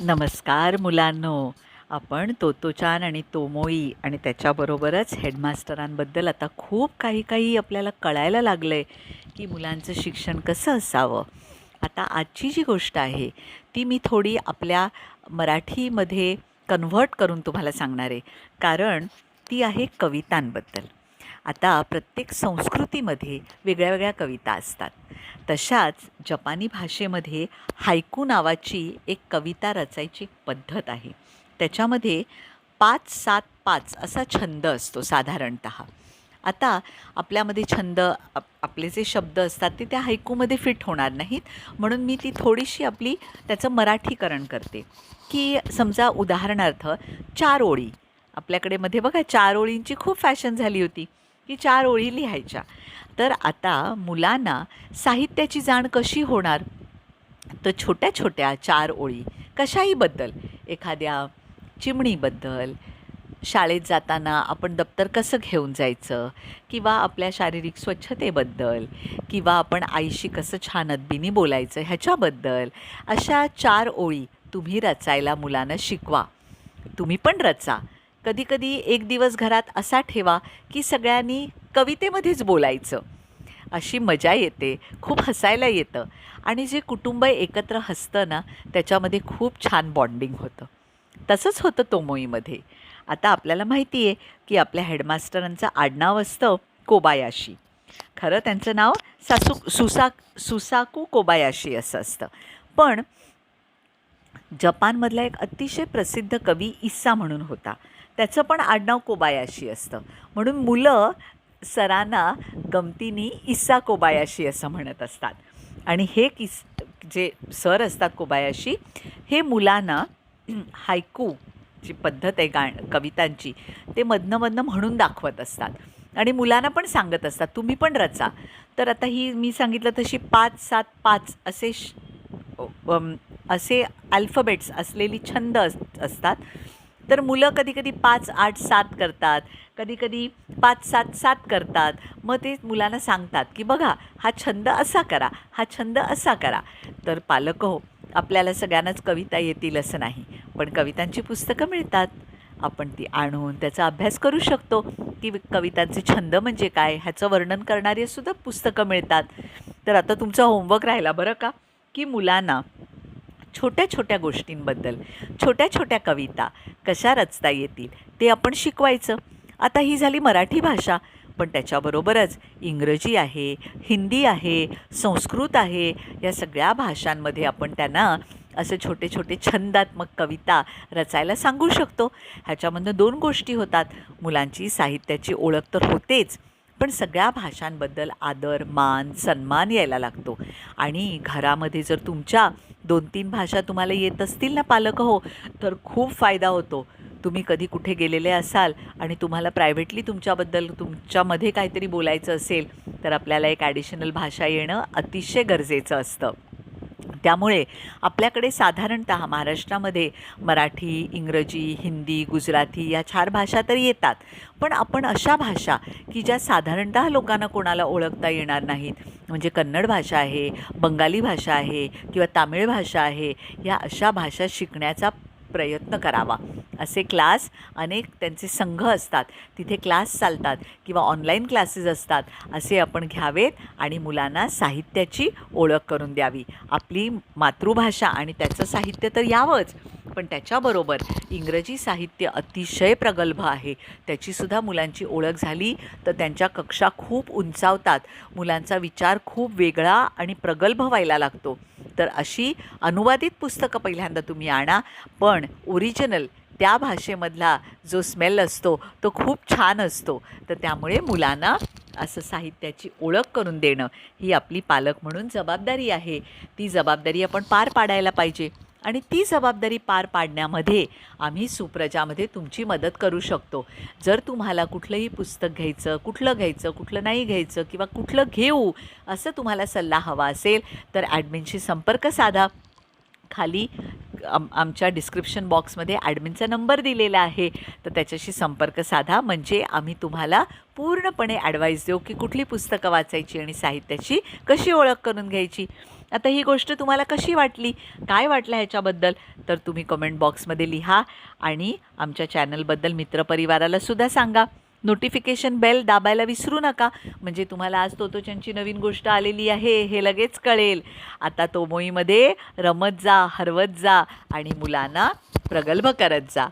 नमस्कार मुलांनो. आपण तोतोचान आणि तोमोई आणि त्याच्याबरोबरच हेडमास्टरांबद्दल आता खूप काही काही आपल्याला कळायला लागलं आहे की मुलांचं शिक्षण कसं असावं. आता आजची जी गोष्ट आहे ती मी थोडी आपल्या मराठीमध्ये कन्व्हर्ट करून तुम्हाला सांगणार आहे. कारण ती आहे कवितांबद्दल. आता प्रत्येक संस्कृतीमध्ये वेगळ्या वेगळ्या कविता असतात. तशाच जपानी भाषेमध्ये हायकू नावाची एक कविता रचायची पद्धत आहे. त्याच्यामध्ये पाच सात पाच असा छंद असतो साधारणत. आता आपल्यामध्ये छंद आप आपले जे शब्द असतात ते त्या हायकूमध्ये फिट होणार नाहीत. म्हणून मी ती थोडीशी आपली त्याचं मराठीकरण करते. की समजा उदाहरणार्थ चार ओळी आपल्याकडे मध्ये बघा चार ओळींची खूप फॅशन झाली होती. की चार ओळी लिहायच्या. तर आता मुलांना साहित्याची जाण कशी होणार? तर छोट्या छोट्या चार ओळी कशाहीबद्दल? एखाद्या चिमणीबद्दल शाळेत जाताना आपण दप्तर कसं घेऊन जायचं? किंवा आपल्या शारीरिक स्वच्छतेबद्दल किंवा आपण आईशी कसं छान अदबीनी बोलायचं ह्याच्याबद्दल अशा चार ओळी तुम्ही रचायला मुलांना शिकवा. तुम्ही पण रचा. कधीकधी एक दिवस घरात असा ठेवा की सगळ्यांनी कवितेमध्येच बोलायचं. अशी मजा येते खूप हसायला येतं आणि जे कुटुंब एकत्र हसतं ना त्याच्यामध्ये खूप छान बॉन्डिंग होतं. तसंच होतं तोमोईमध्ये. आता आपल्याला माहिती आहे की आपल्या हेडमास्टरांचं आडनाव असतं कोबायाशी. खरं त्यांचं नाव सासू सुसा सुसाकू कोबायाशी असं असतं. पण जपानमधला एक अतिशय प्रसिद्ध कवी इस्सा म्हणून होता. त्याचं पण आडनाव कोबायाशी असतं. म्हणून मुलं सरांना गमतीनी इस्सा कोबायाशी असं म्हणत असतात. आणि हे किस जे सर असतात कोबायाशी हे मुलांना हायकू जी पद्धत आहे गाण कवितांची ते मधनंमधनं म्हणून दाखवत असतात. आणि मुलांना पण सांगत असतात तुम्ही पण रचा. तर आता ही मी सांगितलं तशी पाच सात पाच असे श असे अल्फाबेट्स असलेली छंद अस असतात. तर मुलं कधी कधी पाच आठ सात करतात कधी कधी पाच सात सात करतात. मग ते मुलांना सांगतात की बघा हा छंद असा करा हा छंद असा करा. तर पालक हो आपल्याला सगळ्यांनाच कविता येतील असं नाही पण कवितांची पुस्तकं मिळतात. आपण ती आणून त्याचा अभ्यास करू शकतो. की कवितांचे छंद म्हणजे काय ह्याचं वर्णन करणारी सुद्धा पुस्तकं मिळतात. तर आता तुमचा होमवर्क राहिला बरं का? की मुलांना छोट्या छोट्या गोष्टींबद्दल छोट्या छोट्या कविता कशा रचता येतील ते आपण शिकवायचं. आता ही झाली मराठी भाषा पण त्याच्याबरोबरच इंग्रजी आहे हिंदी आहे संस्कृत आहे या सगळ्या भाषांमध्ये आपण त्यांना असे छोटे छोटे छंदात्मक कविता रचायला सांगू शकतो. ह्याच्यामधनं दोन गोष्टी होतात. मुलांची साहित्याची ओळख तर होतेच पण सगळ्या भाषांबद्दल आदर मान सन्मान यायला लागतो. आणि घरामध्ये जर तुमच्या दोन तीन भाषा तुम्हाला येत असतील ना पालक हो तर खूप फायदा होतो. तुम्ही कधी कुठे गेलेले असाल आणि तुम्हाला प्रायव्हेटली तुमच्याबद्दल तुमच्यामध्ये काहीतरी बोलायचं असेल तर आपल्याला एक ॲडिशनल भाषा येणं अतिशय गरजेचं असतं. त्यामुळे आपल्याकडे साधारणत महाराष्ट्रामध्ये मराठी इंग्रजी हिंदी गुजराती या चार भाषा तर येतात. पण आपण अशा भाषा की ज्या साधारणतः लोकांना कोणाला ओळखता येणार नाहीत म्हणजे कन्नड भाषा आहे बंगाली भाषा आहे किंवा तामिळ भाषा आहे या अशा भाषा शिकण्याचा प्रयत्न करावा. असे क्लास अनेक त्यांचे संघ असतात. तिथे क्लास चालतात किंवा ऑनलाईन क्लासेस असतात. असे आपण घ्यावेत आणि मुलांना साहित्याची ओळख करून द्यावी. आपली मातृभाषा आणि त्याचं साहित्य तर यावंच पण त्याच्याबरोबर इंग्रजी साहित्य अतिशय प्रगल्भ आहे. त्याचीसुद्धा मुलांची ओळख झाली तर त्यांच्या कक्षा खूप उंचावतात. मुलांचा विचार खूप वेगळा आणि प्रगल्भ व्हायला लागतो. तर अशी अनुवादित पुस्तकं पहिल्यांदा तुम्ही आणा. पण ओरिजिनल त्या भाषेमधला जो स्मेल असतो तो खूप छान असतो. तर त्यामुळे मुलांना असं साहित्याची ओळख करून देणं ही आपली पालक म्हणून जबाबदारी आहे. ती जबाबदारी आपण पार पाडायला पाहिजे. आणि ती जबाबदारी पार पाडण्यामध्ये आम्ही सुप्रजामध्ये तुमची मदत करू शकतो. जर तुम्हाला कुठलंही पुस्तक घ्यायचं कुठलं घ्यायचं कुठलं नाही घ्यायचं किंवा कुठलं घेऊ असं तुम्हाला सल्ला हवा असेल तर ॲडमिनशी संपर्क साधा. खाली आम आमच्या डिस्क्रिप्शन बॉक्समध्ये ॲडमिनचा नंबर दिलेला आहे तर त्याच्याशी संपर्क साधा. म्हणजे आम्ही तुम्हाला पूर्णपणे ॲडवाईस देऊ की कुठली पुस्तकं वाचायची आणि साहित्याची कशी ओळख करून घ्यायची. आता ही गोष्ट तुम्हाला कशी वाटली? काय वाटलं ह्याच्याबद्दल? तर तुम्ही कमेंट बॉक्समध्ये लिहा आणि आमच्या चॅनलबद्दल मित्रपरिवाराला सुद्धा सांगा. नोटिफिकेशन बेल दाबायला विसरू नका. म्हणजे तुम्हाला आज तोतोचनची नवीन गोष्ट आलेली आहे हे लगेच कळेल. आता तोमोईमध्ये रमत जा हरवत जा आणि मुलांना प्रगल्भ करत जा.